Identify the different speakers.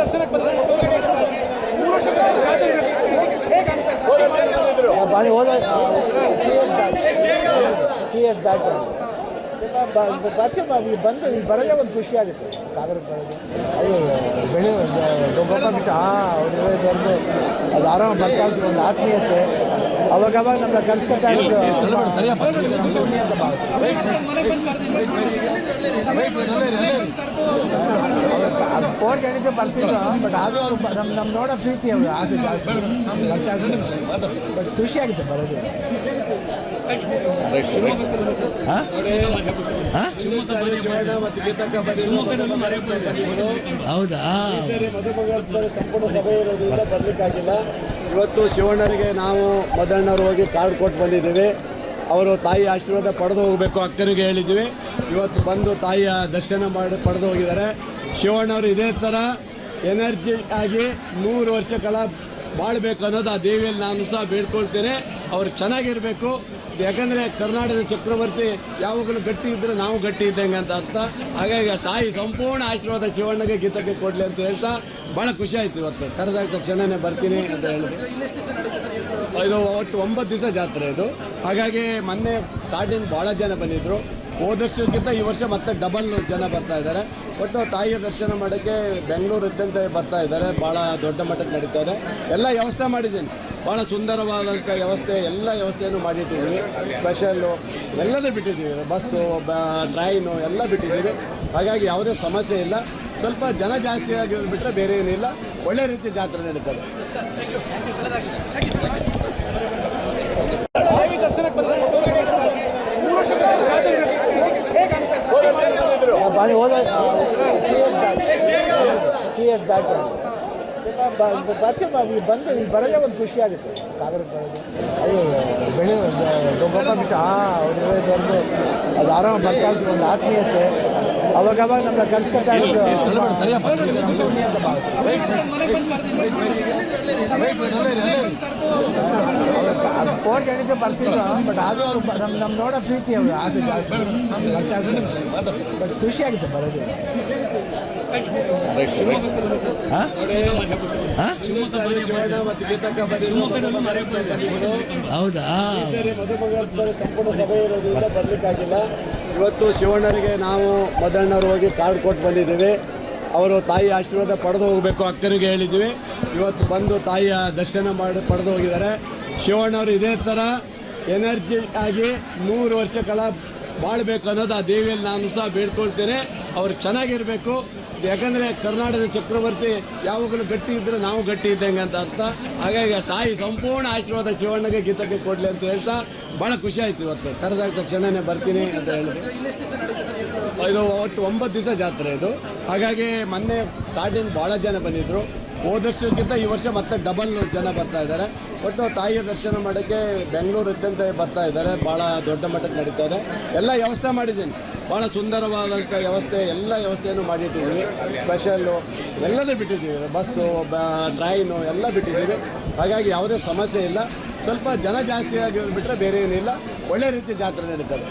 Speaker 1: ದರ್ಶನಕ್ಕೆ ಬಂದ್ರೆ ಮೂರು ವರ್ಷ ಜಾತ್ರೆ ಹೇಗೆ ಅನಿಸ್ತಾ
Speaker 2: ಬಾರಿ ಹೋದ ಟಿ ಎಸ್ ಬ್ಯಾಕ್ ಬರ್ತೀವಿ ಇಲ್ಲಿ ಬಂದು ಇಲ್ಲಿ ಬರೋದೇ ಒಂದು ಖುಷಿ ಆಗುತ್ತೆ ಸಾಗರಕ್ಕೆ ಬರೋದು ಅದು ಬೆಳೆ ಗೊಬ್ಬರ ಬಿಟ್ಟು ಹಾಂ ಅವ್ರು ಇರೋದು ಅದು ಆರಾಮ ಬರ್ತಾ ಇರ್ತೀವಿ ಒಂದು ಆತ್ಮೀಯತೆ ಅವಾಗ ಅವಾಗ ನಮ್ಮನ್ನ ಕರ್ಸ್ಕೊತಾ ಇದ್ರು ನಮ್ಮ ಭೂಮಿ ಅಂತ ಭಾವಿಸ್ತೀವಿ. ಫೋನ್ ಹೇಳಿದ್ರೆ ಬರ್ತಿದ್ರು ಬಟ್ ಆದರೂ ಅವ್ರು ನಮ್ಮ ನಮ್ಮ ನೋಡೋ ಪ್ರೀತಿ ಅವರು ಆಸೆ ಜಾಸ್ತಿ ಬಟ್ ಖುಷಿ ಆಗುತ್ತೆ ಬರೋದು ಹೌದಾ?
Speaker 3: ಬರಲಿಕ್ಕಾಗಿಲ್ಲ ಇವತ್ತು ಶಿವಣ್ಣರಿಗೆ ನಾವು ಮದಣ್ಣವ್ರು ಹೋಗಿ ಕಾರ್ಡ್ ಕೊಟ್ಟು ಬಂದಿದ್ದೀವಿ. ಅವರು ತಾಯಿ ಆಶೀರ್ವಾದ ಪಡೆದು ಹೋಗಬೇಕು ಅಕ್ಕನಿಗೆ ಹೇಳಿದ್ದೀವಿ. ಇವತ್ತು ಬಂದು ತಾಯಿಯ ದರ್ಶನ ಮಾಡಿ, ಪಡೆದು ಹೋಗಿದ್ದಾರೆ. ಶಿವಣ್ಣವರು ಇದೇ ಥರ ಎನರ್ಜಿ ಆಗಿ ನೂರು ವರ್ಷ ಕಾಲ ಬಾಳ್ಬೇಕು ಅನ್ನೋದು ಆ ದೇವಿಯಲ್ಲಿ ನಾನು ಸಹ ಬೇಡ್ಕೊಳ್ತೇನೆ. ಅವ್ರು ಚೆನ್ನಾಗಿರಬೇಕು. ಯಾಕಂದರೆ ಕರ್ನಾಟಕದ ಚಕ್ರವರ್ತಿ ಯಾವಾಗಲೂ ಗಟ್ಟಿ ಇದ್ದರೆ ನಾವು ಗಟ್ಟಿ ಇದ್ದಂಗೆ ಅಂತ ಅರ್ಥ. ಹಾಗಾಗಿ ತಾಯಿ ಸಂಪೂರ್ಣ ಆಶೀರ್ವಾದ ಶಿವಣ್ಣಗೆ, ಗೀತಕ್ಕೆ ಕೊಡಲಿ ಅಂತ ಹೇಳ್ತಾ ಭಾಳ ಖುಷಿ ಆಯಿತು ಇವತ್ತು. ಕರೆದಾಗ ತಕ್ಷಣವೇ ಬರ್ತೀನಿ ಅಂತ ಹೇಳಿದ್ರು ಇದು ಒಟ್ಟು ಒಂಬತ್ತು ದಿವಸ ಜಾತ್ರೆ ಇದು. ಹಾಗಾಗಿ ಮೊನ್ನೆ ಸ್ಟಾರ್ಟಿಂಗ್ ಭಾಳ ಜನ ಬಂದಿದ್ದರು ಹೋದ ವರ್ಷಕ್ಕಿಂತ ಈ ವರ್ಷ ಮತ್ತೆ ಡಬಲ್ ಜನ ಬರ್ತಾ ಇದ್ದಾರೆ. ಒಟ್ಟು ತಾಯಿಯ ದರ್ಶನ ಮಾಡೋಕ್ಕೆ ಬೆಂಗಳೂರು ಅತ್ಯಂತ ಬರ್ತಾ ಇದ್ದಾರೆ. ಭಾಳ ದೊಡ್ಡ ಮಟ್ಟಕ್ಕೆ ನಡೀತಾ ಇದೆ. ಎಲ್ಲ ವ್ಯವಸ್ಥೆ ಮಾಡಿದ್ದೀನಿ. ಭಾಳ ಸುಂದರವಾದಂಥ ವ್ಯವಸ್ಥೆ, ಎಲ್ಲ ವ್ಯವಸ್ಥೆಯನ್ನು ಮಾಡಿಟ್ಟಿದ್ದೀವಿ ಸ್ಪೆಷಲ್ಲು ಎಲ್ಲದೂ ಬಿಟ್ಟಿದ್ದೀವಿ. ಬಸ್ಸು ಬ ಟ್ರೈನು ಎಲ್ಲ ಬಿಟ್ಟಿದ್ದೀವಿ. ಹಾಗಾಗಿ ಯಾವುದೇ ಸಮಸ್ಯೆ ಇಲ್ಲ. ಸ್ವಲ್ಪ ಜನ ಜಾಸ್ತಿ ಬಿಟ್ಟರೆ ಬೇರೆ ಏನಿಲ್ಲ. ಒಳ್ಳೆ ರೀತಿ ಜಾತ್ರೆ ನಡೀತದೆ.
Speaker 1: ಅನಿಸ್ತಾ
Speaker 2: ಬಾರಿ ಹೋದ ಟಿ ಎಸ್ ಬ್ಯಾಕ್ ಬರ್ತೀವಿ ಇಲ್ಲಿ ಬಂದು ಇಲ್ಲಿ ಬರೋದೇ ಒಂದು ಖುಷಿ ಆಗುತ್ತೆ ಸಾಗರಕ್ಕೆ ಬರೋದು ಅದು ಬೆಳೆ ಗೊಬ್ಬರ ಬಿಟ್ಟು ಹಾಂ ಅವ್ರು ಇರೋದು ಅದು ಆರಾಮ ಬರ್ತಾ ಇರ್ತೀವಿ ಒಂದು ಆತ್ಮೀಯತೆ ಅವಾಗ ಅವಾಗ ನಮ್ಮನ್ನ ಕರ್ಸ್ಕೊತಾ ಇದ್ರು ನಮ್ಮ ಭೂಮಿ ಅಂತ ಫೋನ್ ಹೇಳಿದ್ರೆ ಬರ್ತಿದ್ರು ಬಟ್ ಆದರೂ ಅವ್ರು ನಮ್ಮ ನಮ್ಮ ನೋಡೋ ಪ್ರೀತಿ ಅವರು ಆಸೆ ಜಾಸ್ತಿ. ಇರ್ತೀವಿ ಬಟ್ ಖುಷಿ ಆಗುತ್ತೆ ಬರೋದು. ಹೌದಾ?
Speaker 3: ಬರಲಿಕ್ಕಾಗಿಲ್ಲ. ಇವತ್ತು ಶಿವಣ್ಣರಿಗೆ ನಾವು ಮದಣ್ಣವ್ರು ಹೋಗಿ ಕಾರ್ಡ್ ಕೊಟ್ಟು ಬಂದಿದ್ದೀವಿ. ಅವರು ತಾಯಿ ಆಶೀರ್ವಾದ ಪಡೆದು ಹೋಗಬೇಕು ಅಕ್ಕನಿಗೆ ಹೇಳಿದ್ದೀವಿ. ಇವತ್ತು ಬಂದು ತಾಯಿಯ ದರ್ಶನ ಮಾಡಿ ಪಡೆದು ಹೋಗಿದ್ದಾರೆ. ಶಿವಣ್ಣವರು ಇದೇ ಥರ ಎನರ್ಜಿ ಆಗಿ ನೂರು ವರ್ಷ ಕಾಲ ಬಾಳ್ಬೇಕು ಅನ್ನೋದು ಆ ದೇವಿಯಲ್ಲಿ ನಾನು ಸಹ ಬೇಡ್ಕೊಳ್ತೇನೆ. ಅವ್ರು ಚೆನ್ನಾಗಿರಬೇಕು. ಯಾಕಂದರೆ ಕರ್ನಾಟಕದ ಚಕ್ರವರ್ತಿ ಯಾವಾಗಲೂ ಗಟ್ಟಿ ಇದ್ದರೆ ನಾವು ಗಟ್ಟಿ ಇದ್ದಂಗೆ ಅಂತ ಅರ್ಥ. ಹಾಗಾಗಿ ಆ ತಾಯಿ ಸಂಪೂರ್ಣ ಆಶೀರ್ವಾದ ಶಿವಣ್ಣಗೆ, ಗೀತಕ್ಕೆ ಕೊಡಲಿ ಅಂತ ಹೇಳ್ತಾ ಭಾಳ ಖುಷಿ ಆಯಿತು ಇವತ್ತು. ಕರೆದಾಗ ತಕ್ಷಣನೇ ಬರ್ತೀನಿ ಅಂತ ಹೇಳಿದ್ರು ಇದು ಒಟ್ಟು ಒಂಬತ್ತು ದಿವಸ ಜಾತ್ರೆ ಇದು. ಹಾಗಾಗಿ ಮೊನ್ನೆ ಸ್ಟಾರ್ಟಿಂಗ್ ಭಾಳ ಜನ ಬಂದಿದ್ದರು ಹೋದ ವರ್ಷಕ್ಕಿಂತ ಈ ವರ್ಷ ಮತ್ತೆ ಡಬಲ್ ಜನ ಬರ್ತಾ ಇದ್ದಾರೆ. ಒಟ್ಟು ತಾಯಿಯ ದರ್ಶನ ಮಾಡೋಕ್ಕೆ ಬೆಂಗಳೂರು ಅತ್ಯಂತ ಬರ್ತಾ ಇದ್ದಾರೆ. ಭಾಳ ದೊಡ್ಡ ಮಟ್ಟಕ್ಕೆ ನಡೀತಾ ಇದೆ. ಎಲ್ಲ ವ್ಯವಸ್ಥೆ ಮಾಡಿದ್ದೀನಿ. ಭಾಳ ಸುಂದರವಾದಂಥ ವ್ಯವಸ್ಥೆ, ಎಲ್ಲ ವ್ಯವಸ್ಥೆಯನ್ನು ಮಾಡಿಟ್ಟಿದ್ದೀವಿ. ಸ್ಪೆಷಲ್ಲು ಎಲ್ಲದೂ ಬಿಟ್ಟಿದ್ದೀವಿ. ಬಸ್ಸು ಟ್ರೈನು ಎಲ್ಲ ಬಿಟ್ಟಿದ್ದೀವಿ. ಹಾಗಾಗಿ ಯಾವುದೇ ಸಮಸ್ಯೆ ಇಲ್ಲ. ಸ್ವಲ್ಪ ಜನ ಜಾಸ್ತಿ ಬಿಟ್ಟರೆ ಬೇರೆ ಏನಿಲ್ಲ. ಒಳ್ಳೆ ರೀತಿ ಜಾತ್ರೆ ನಡೀತದೆ.